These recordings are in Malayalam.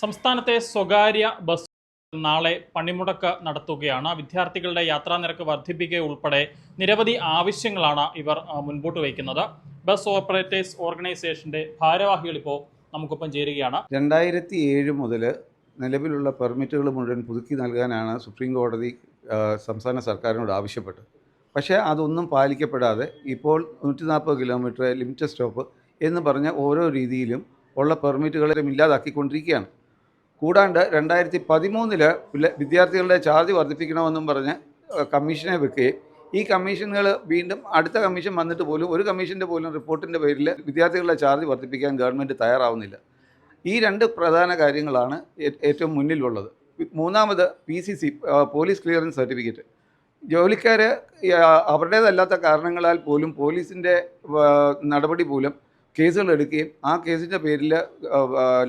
സംസ്ഥാനത്തെ സ്വകാര്യ ബസ് നാളെ പണിമുടക്ക് നടത്തുകയാണ്. വിദ്യാർത്ഥികളുടെ യാത്രാ നിരക്ക് വർദ്ധിപ്പിക്കുക ഉൾപ്പെടെ നിരവധി ആവശ്യങ്ങളാണ് ഇവർ മുൻപോട്ട് വയ്ക്കുന്നത്. ബസ് ഓപ്പറേറ്റേഴ്സ് ഓർഗനൈസേഷന്റെ ഭാരവാഹികൾ ഇപ്പോൾ നമുക്കൊപ്പം ചേരുകയാണ്. രണ്ടായിരത്തി ഏഴ് മുതൽ നിലവിലുള്ള പെർമിറ്റുകൾ മുഴുവൻ പുതുക്കി നൽകാനാണ് സുപ്രീം കോടതി സംസ്ഥാന സർക്കാരിനോട് ആവശ്യപ്പെട്ടത്. പക്ഷേ അതൊന്നും പാലിക്കപ്പെടാതെ ഇപ്പോൾ നൂറ്റി നാൽപ്പത് കിലോമീറ്റർ ലിമിറ്റഡ് സ്റ്റോപ്പ് എന്ന് പറഞ്ഞ ഓരോ രീതിയിലും ഉള്ള പെർമിറ്റുകളും ഇല്ലാതാക്കിക്കൊണ്ടിരിക്കുകയാണ്. കൂടാണ്ട് രണ്ടായിരത്തി പതിമൂന്നിൽ വിദ്യാർത്ഥികളുടെ ചാർജ് വർദ്ധിപ്പിക്കണമെന്നും പറഞ്ഞ് കമ്മീഷനെ വെക്കുകയും ഈ കമ്മീഷനുകൾ വീണ്ടും അടുത്ത കമ്മീഷൻ വന്നിട്ട് പോലും ഒരു കമ്മീഷന്റെ പോലും റിപ്പോർട്ടിന്റെ പേരിൽ വിദ്യാർത്ഥികളുടെ ചാർജ് വർദ്ധിപ്പിക്കാൻ ഗവൺമെന്റ് തയ്യാറാവുന്നില്ല. ഈ രണ്ട് പ്രധാന കാര്യങ്ങളാണ് ഏറ്റവും മുന്നിലുള്ളത്. മൂന്നാമത് P C C police clearance certificate. ജോലിക്കാർ അവരുടേതല്ലാത്ത കാരണങ്ങളാൽ പോലും പോലീസിന്റെ നടപടി മൂലം കേസുകൾ എടുക്കുകയും ആ കേസിന്റെ പേരിൽ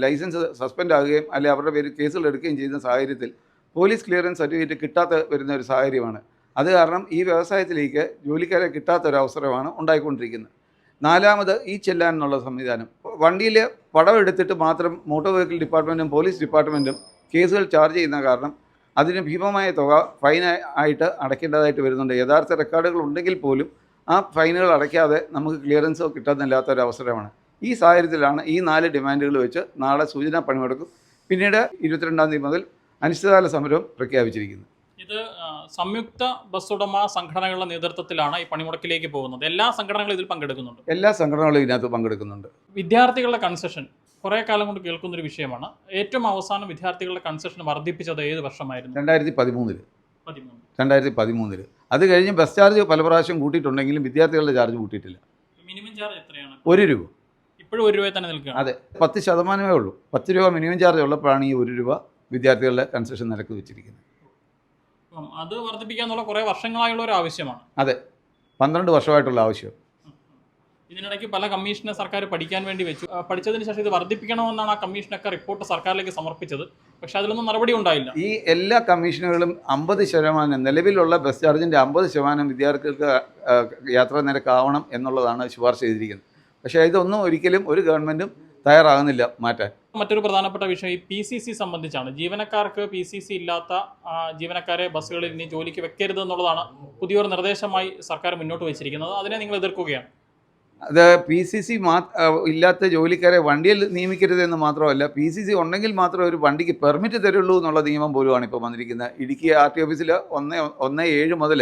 ലൈസൻസ് സസ്പെൻഡ് ആകുകയും അല്ലെങ്കിൽ അവരുടെ പേരിൽ കേസുകൾ എടുക്കുകയും ചെയ്യുന്ന സാഹചര്യത്തിൽ പോലീസ് ക്ലിയറൻസ് സർട്ടിഫിക്കറ്റ് കിട്ടാത്ത വരുന്ന ഒരു സാഹചര്യമാണ്. അത് കാരണം ഈ വ്യവസായത്തിലേക്ക് ജോലിക്കാരെ കിട്ടാത്ത ഒരു അവസരമാണ് ഉണ്ടായിക്കൊണ്ടിരിക്കുന്നത്. നാലാമത് ഈ ചെല്ലാൻ എന്നുള്ള സംവിധാനം. വണ്ടിയിൽ പടം എടുത്തിട്ട് മാത്രം മോട്ടോർ വെഹിക്കിൾ ഡിപ്പാർട്ട്മെന്റും പോലീസ് ഡിപ്പാർട്ട്മെന്റും കേസുകൾ ചാർജ് ചെയ്യുന്ന കാരണം അതിന് ഭീമമായ തുക ഫൈൻ ആയിട്ട് അടയ്ക്കേണ്ടതായിട്ട് വരുന്നുണ്ട്. യഥാർത്ഥ റെക്കോർഡുകൾ ഉണ്ടെങ്കിൽ പോലും ആ ഫൈനുകൾ അടയ്ക്കാതെ നമുക്ക് ക്ലിയറൻസോ കിട്ടാനില്ലാത്ത ഒരു അവസരമാണ്. ഈ സാഹചര്യത്തിലാണ് ഈ നാല് ഡിമാൻഡുകൾ വെച്ച് നാളെ സൂചനാ പണിമുടക്കും പിന്നീട് ഇരുപത്തിരണ്ടാം തീയതി മുതൽ അനിശ്ചിതകാല സമരവും പ്രഖ്യാപിച്ചിരിക്കുന്നു. ഇത് സംയുക്ത ബസ് ഉടമ സംഘടനകളുടെ നേതൃത്വത്തിലാണ് ഈ പണിമുടക്കിലേക്ക് പോകുന്നത്. എല്ലാ സംഘടനകളും ഇതിൽ പങ്കെടുക്കുന്നുണ്ട്. എല്ലാ സംഘടനകളും ഇതിനകത്ത് പങ്കെടുക്കുന്നുണ്ട്. വിദ്യാർത്ഥികളുടെ കൺസെഷൻ കുറേ കാലം കൊണ്ട് കേൾക്കുന്ന ഒരു വിഷയമാണ്. ഏറ്റവും അവസാനം വിദ്യാർത്ഥികളുടെ കൺസെഷൻ വർദ്ധിപ്പിച്ചത് ഏത് വർഷമായിരുന്നു? രണ്ടായിരത്തി പതിമൂന്നിൽ. പതിമൂന്ന്. രണ്ടായിരത്തി പതിമൂന്നിൽ അത് കഴിഞ്ഞ് ബസ് ചാർജ് പല പ്രാവശ്യം കൂട്ടിയിട്ടുണ്ടെങ്കിലും വിദ്യാർത്ഥികളുടെ ചാർജ് കൂട്ടിയിട്ടില്ല. മിനിമം ചാർജ് എത്രയാണ്? ഒരു രൂപ. ഇപ്പോഴും ഒരു രൂപ തന്നെ നിൽക്കുകയാണ്. അതെ പത്ത് ശതമാനമേ ഉള്ളൂ. പത്ത് രൂപ മിനിമം ചാർജ് ഉള്ളപ്പോഴാണ് ഈ ഒരു രൂപ വിദ്യാർത്ഥികളുടെ കൺസെഷൻ നിരക്ക് വെച്ചിരിക്കുന്നത്. അത് വർദ്ധിപ്പിക്കാന്നുള്ള കുറേ വർഷങ്ങളായുള്ള ഒരു ആവശ്യമാണ്. അതെ പന്ത്രണ്ട് വർഷമായിട്ടുള്ള ആവശ്യം. ഇതിനിടയ്ക്ക് പല കമ്മീഷനെ സർക്കാർ പഠിക്കാൻ വേണ്ടി വെച്ചു. പഠിച്ചതിന് ശേഷം ഇത് വർദ്ധിപ്പിക്കണമെന്നാണ് ആ കമ്മീഷനൊക്കെ റിപ്പോർട്ട് സർക്കാരിലേക്ക് സമർപ്പിച്ചത്. പക്ഷെ അതിലൊന്നും നടപടി ഉണ്ടായില്ല. ഈ എല്ലാ കമ്മീഷനുകളും അമ്പത് ശതമാനം നിലവിലുള്ള ബസ് ചാർജിന്റെ അമ്പത് ശതമാനം വിദ്യാർത്ഥികൾക്ക് യാത്രാ നിരക്കാവണം എന്നുള്ളതാണ് ശുപാർശ ചെയ്തിരിക്കുന്നത്. പക്ഷേ ഇതൊന്നും ഒരിക്കലും ഒരു ഗവൺമെന്റും തയ്യാറാകുന്നില്ല മാറ്റാൻ. മറ്റൊരു പ്രധാനപ്പെട്ട വിഷയം ഈ പി സി സി സംബന്ധിച്ചാണ്. ജീവനക്കാർക്ക് പി സി സി ഇല്ലാത്ത ജീവനക്കാരെ ബസ്സുകളിൽ ഇനി ജോലിക്ക് വെക്കരുത് എന്നുള്ളതാണ് പുതിയൊരു നിർദ്ദേശമായി സർക്കാർ മുന്നോട്ട് വെച്ചിരിക്കുന്നത്. അതിനെ നിങ്ങൾ എതിർക്കുകയാണ്. അത് പി സി സി മാ ഇല്ലാത്ത ജോലിക്കാരെ വണ്ടിയിൽ നിയമിക്കരുതെന്ന് മാത്രമല്ല പി സി സി ഉണ്ടെങ്കിൽ മാത്രമേ ഒരു വണ്ടിക്ക് പെർമിറ്റ് തരുള്ളൂ എന്നുള്ള നിയമം പോലുമാണ് ഇപ്പോൾ വന്നിരിക്കുന്നത്. ഇടുക്കി ആർ ടി ഓഫീസിൽ ഒന്ന് ഒന്ന് ഏഴ് മുതൽ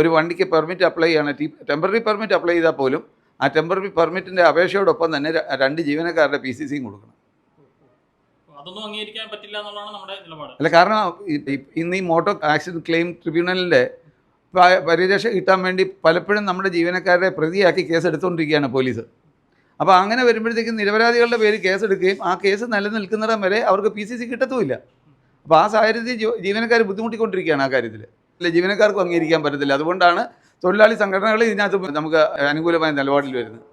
ഒരു വണ്ടിക്ക് പെർമിറ്റ് അപ്ലൈ ചെയ്യണം. ടെമ്പററി പെർമിറ്റ് അപ്ലൈ ചെയ്താൽ പോലും ആ ടെമ്പററി പെർമിറ്റിന്റെ അപേക്ഷയോടൊപ്പം തന്നെ രണ്ട് ജീവനക്കാരുടെ പി സി സിയും കൊടുക്കണം. അതൊന്നും അംഗീകരിക്കാൻ പറ്റില്ല എന്നുള്ളതാണ് നമ്മുടെ നിലപാട്. അല്ല കാരണം ഇന്ന് ഈ മോട്ടോർ ആക്സിഡന്റ് ക്ലെയിം ട്രിബ്യൂണലിന്റെ പരിരക്ഷ കിട്ടാൻ വേണ്ടി പലപ്പോഴും നമ്മുടെ ജീവനക്കാരെ പ്രതിയാക്കി കേസ് എടുത്തുകൊണ്ടിരിക്കുകയാണ് പോലീസ്. അപ്പോൾ അങ്ങനെ വരുമ്പോഴത്തേക്കും നിരപരാധികളുടെ പേര് കേസ് എടുക്കുകയും ആ കേസ് നിലനിൽക്കുന്നിടം വരെ അവർക്ക് പി സി സി കിട്ടത്തുമില്ല. അപ്പോൾ ആ സാഹചര്യത്തിൽ ജീവനക്കാർ ബുദ്ധിമുട്ടിക്കൊണ്ടിരിക്കുകയാണ് ആ കാര്യത്തിൽ അല്ല ജീവനക്കാർക്കും അംഗീകരിക്കാൻ പറ്റത്തില്ല. അതുകൊണ്ടാണ് തൊഴിലാളി സംഘടനകൾ ഇതിനകത്ത് നമുക്ക് അനുകൂലമായ നിലപാടിൽ വരുന്നത്.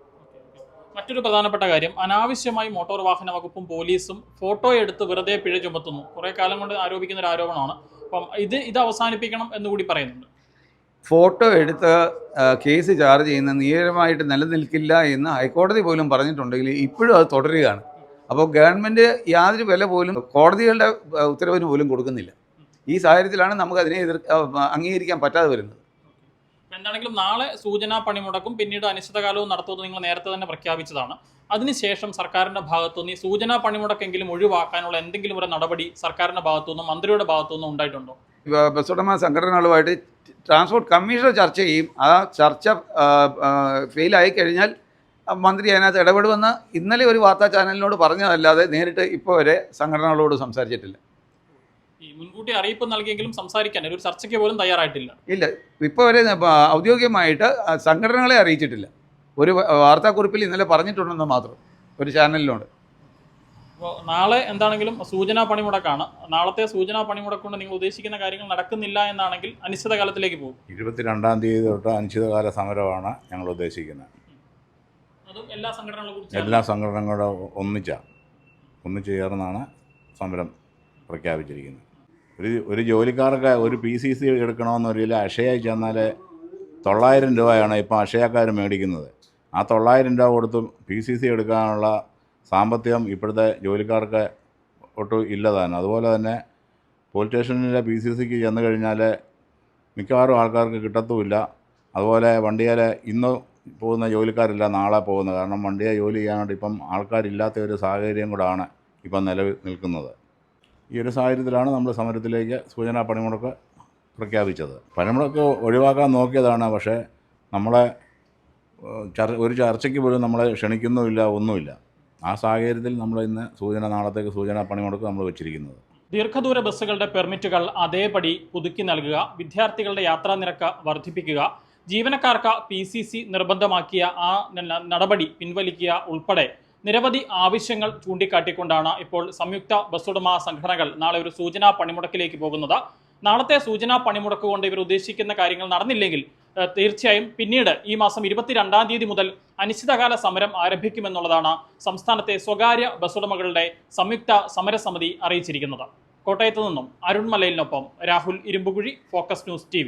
മറ്റൊരു പ്രധാനപ്പെട്ട കാര്യം അനാവശ്യമായി മോട്ടോർ വാഹന വകുപ്പും പോലീസും ഫോട്ടോ എടുത്ത് വെറുതെ പിഴ ചുമത്തുന്നു. കുറേ കാലം കൊണ്ട് ആരോപിക്കുന്ന ഒരു ആരോപണമാണ്. അപ്പം ഇത് ഇത് അവസാനിപ്പിക്കണം എന്നുകൂടി പറയുന്നുണ്ട്. ഫോട്ടോ എടുത്ത് കേസ് ചാർജ് ചെയ്യുന്ന നിയമമായിട്ട് നിലനിൽക്കില്ല എന്ന് ഹൈക്കോടതി പോലും പറഞ്ഞിട്ടുണ്ടെങ്കിൽ ഇപ്പോഴും അത് തുടരുകയാണ്. അപ്പോൾ ഗവൺമെന്റ് യാതൊരു വില പോലും കോടതികളുടെ ഉത്തരവിന് പോലും കൊടുക്കുന്നില്ല. ഈ സാഹചര്യത്തിലാണ് നമുക്ക് അതിനെ എതിർ അംഗീകരിക്കാൻ പറ്റാതെ വരുന്നത്. എന്താണെങ്കിലും നാളെ സൂചനാ പണിമുടക്കും പിന്നീട് അനിശ്ചിതകാലവും നടത്തുമെന്ന് നിങ്ങൾ നേരത്തെ തന്നെ പ്രഖ്യാപിച്ചതാണ്. അതിനുശേഷം സർക്കാരിന്റെ ഭാഗത്തുനിന്ന് ഈ സൂചനാ പണിമുടക്കെങ്കിലും ഒഴിവാക്കാനുള്ള എന്തെങ്കിലും ഒരു നടപടി സർക്കാരിന്റെ ഭാഗത്തുനിന്നും മന്ത്രിയുടെ ഭാഗത്തുനിന്നും ഉണ്ടായിട്ടുണ്ടോ? ബസ്സുടമ സംഘടനകളുമായിട്ട് ട്രാൻസ്പോർട്ട് കമ്മീഷണർ ചർച്ച ചെയ്യും. ആ ചർച്ച ഫെയിലായി കഴിഞ്ഞാൽ മന്ത്രി അതിനകത്ത് ഇടപെടുമെന്ന് ഇന്നലെ ഒരു വാർത്താ ചാനലിനോട് പറഞ്ഞതല്ലാതെ നേരിട്ട് ഇപ്പോൾ വരെ സംഘടനകളോട് സംസാരിച്ചിട്ടില്ല. ഈ മുൻകൂട്ടി അറിയിപ്പ് നൽകിയെങ്കിലും സംസാരിക്കാൻ ഒരു ചർച്ചയ്ക്ക് പോലും തയ്യാറായിട്ടില്ല. ഇല്ല. ഇപ്പോൾ വരെ ഔദ്യോഗികമായിട്ട് സംഘടനകളെ അറിയിച്ചിട്ടില്ല. ഒരു വാർത്താക്കുറിപ്പിൽ ഇന്നലെ പറഞ്ഞിട്ടുണ്ടെന്ന് മാത്രം ഒരു ചാനലിനോട്. അപ്പോൾ നാളെ എന്താണെങ്കിലും സൂചനാ പണിമുടക്കാണ്. നാളത്തെ സൂചനാ പണിമുടക്ക് കൊണ്ട് നിങ്ങൾ ഉദ്ദേശിക്കുന്ന കാര്യങ്ങൾ നടക്കുന്നില്ല എന്നാണെങ്കിൽ അനിശ്ചിതകാലത്തിലേക്ക് പോകും. ഇരുപത്തിരണ്ടാം തീയതി തൊട്ട് അനിശ്ചിതകാല സമരമാണ് ഞങ്ങൾ ഉദ്ദേശിക്കുന്നത്. അതും എല്ലാ സംഘടനകളും എല്ലാ സംഘടനകളും ഒന്നിച്ച. ഒന്നിച്ചു ചേർന്നാണ് സമരം പ്രഖ്യാപിച്ചിരിക്കുന്നത്. ഒരു ഒരു ജോലിക്കാർക്ക് ഒരു പി സി സി എടുക്കണമെന്നൊരിക്കൽ അക്ഷയായി ചെന്നാൽ തൊള്ളായിരം രൂപയാണ് ഇപ്പോൾ അക്ഷയക്കാർ മേടിക്കുന്നത്. ആ തൊള്ളായിരം രൂപ കൊടുത്തും പി സി സി എടുക്കാനുള്ള സാമ്പത്തികം ഇപ്പോഴത്തെ ജോലിക്കാർക്ക് ഒട്ടും ഇല്ലതാണ്. അതുപോലെ തന്നെ പോലീസ് സ്റ്റേഷനിലെ പി സി സിക്ക് ചെന്ന് കഴിഞ്ഞാൽ മിക്കവാറും ആൾക്കാർക്ക് കിട്ടത്തുമില്ല. അതുപോലെ വണ്ടിയിൽ ഇന്ന് പോകുന്ന ജോലിക്കാരില്ല നാളെ പോകുന്നത്. കാരണം വണ്ടിയെ ജോലി ചെയ്യാനായിട്ട് ഇപ്പം ആൾക്കാരില്ലാത്ത ഒരു സാഹചര്യം കൂടാണ് ഇപ്പം നിലവിൽ നിൽക്കുന്നത്. ഈ ഒരു സാഹചര്യത്തിലാണ് നമ്മൾ സമരത്തിലേക്ക് സൂചനാ പണിമുടക്ക് പ്രഖ്യാപിച്ചത്. പണിമുടക്ക് ഒഴിവാക്കാൻ നോക്കിയതാണ്. പക്ഷേ നമ്മളെ ഒരു ചർച്ചയ്ക്ക് പോലും നമ്മളെ ക്ഷണിക്കുന്നുമില്ല ഒന്നുമില്ല. ആ സാഹചര്യത്തിൽ നമ്മൾ ഇന്ന് സൂചന നാളത്തേക്ക് സൂചനാ പണിമുടക്ക് നമ്മൾ വെച്ചിരിക്കുന്നത്. ദീർഘദൂര ബസ്സുകളുടെ പെർമിറ്റുകൾ അതേപടി പുതുക്കി നൽകുക വിദ്യാർത്ഥികളുടെ യാത്രാ നിരക്ക് വർദ്ധിപ്പിക്കുക ജീവനക്കാർക്ക് പി സി സി നിർബന്ധമാക്കിയ ആ നടപടി പിൻവലിക്കുക ഉൾപ്പെടെ നിരവധി ആവശ്യങ്ങൾ ചൂണ്ടിക്കാട്ടിക്കൊണ്ടാണ് ഇപ്പോൾ സംയുക്ത ബസ്സുടമ സംഘടനകൾ നാളെ ഒരു സൂചനാ പണിമുടക്കിലേക്ക് പോകുന്നത്. നാളത്തെ സൂചനാ പണിമുടക്ക് കൊണ്ട് ഇവർ ഉദ്ദേശിക്കുന്ന കാര്യങ്ങൾ നടന്നില്ലെങ്കിൽ തീർച്ചയായും പിന്നീട് ഈ മാസം ഇരുപത്തിരണ്ടാം തീയതി മുതൽ അനിശ്ചിതകാല സമരം ആരംഭിക്കുമെന്നുള്ളതാണ് സംസ്ഥാനത്തെ സ്വകാര്യ ബസ്സുടമകളുടെ സംയുക്ത സമരസമിതി അറിയിച്ചിരിക്കുന്നത്. കോട്ടയത്ത് നിന്നും അരുൺമലയിലിനൊപ്പം Rahul Irumbukuzhi focus news T